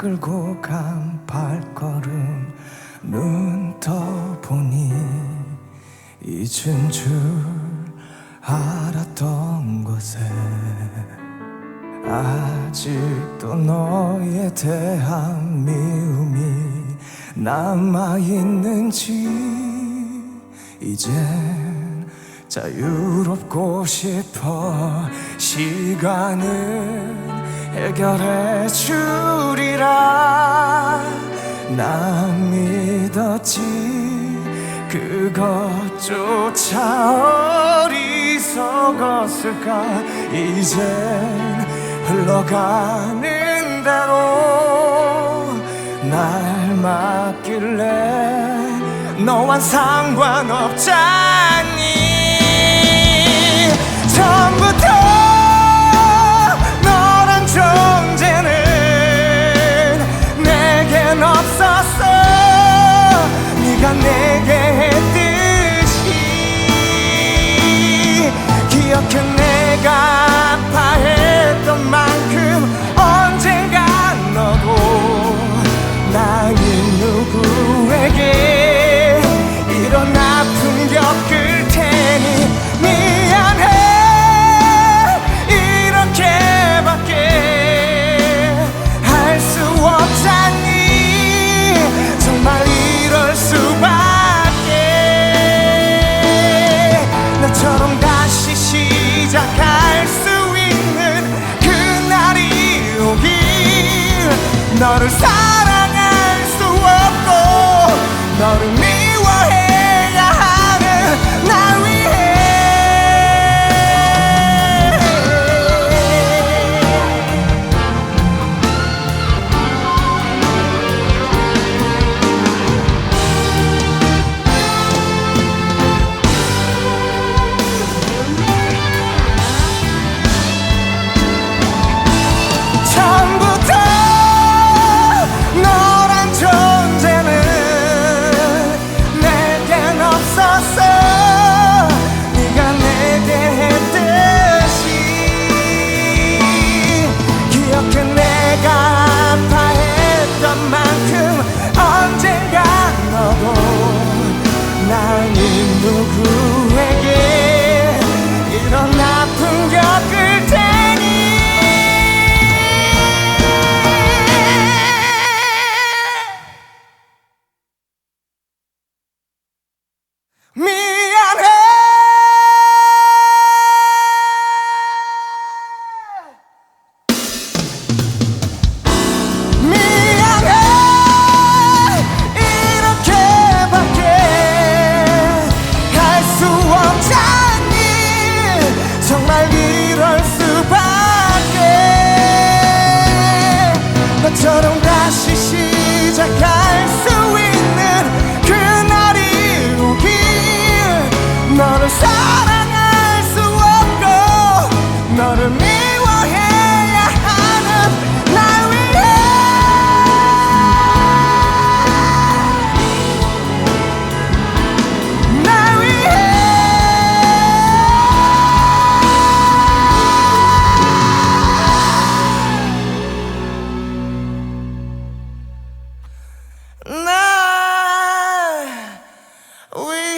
끌고 간 발걸음 눈 떠보니 잊은 줄 알았던 것에 아직도 너에 대한 미움이 남아있는지 이젠 자유롭고 싶어 시간은 해결해 주리라. 난 믿었지 그것조차 어리석었을까. 이젠 흘러가는 대로 날 맡길래 너와 상관없잖니 처음부터 처럼 다시 시작할 수 있는 그날이 오길 너를 사 누구에게 이런 아픈 겪을 너를 미워해야 하는 날 위해. 날 위해. 날 위해.